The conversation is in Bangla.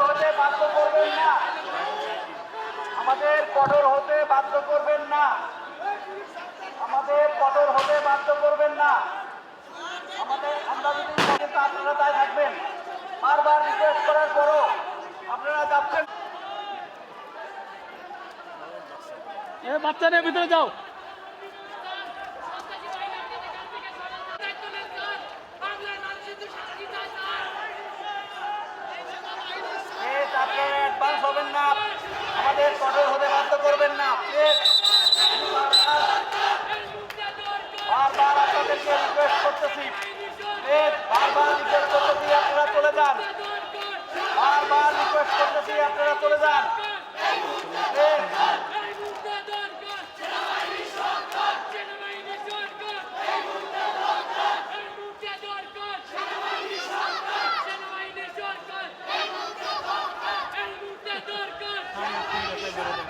বাধ্য করবেন না। আমাদের কঠোর হতে বাধ্য করবেন না। আমাদের কঠোর হতে বাধ্য করবেন না। আমাদের আমরা যদি কিন্তু আপনারা তাই থাকবেন। বারবার রিকোয়েস্ট করার পরও আপনারা যাচ্ছেন। বাচ্চা নিয়ে ভিতরে যাও প্লিজ আপনারা অ্যাডভান্স হবেন না আমাদের কঠোর হতে বাধ্য করবেন না বারবার আপনাদেরকে রিকোয়েস্ট করতেছি। বারবার রিকোয়েস্ট করতেছি আপনারা চলে যান। বারবার রিকোয়েস্ট করতেছি আপনারা চলে যান। বেরো যাও।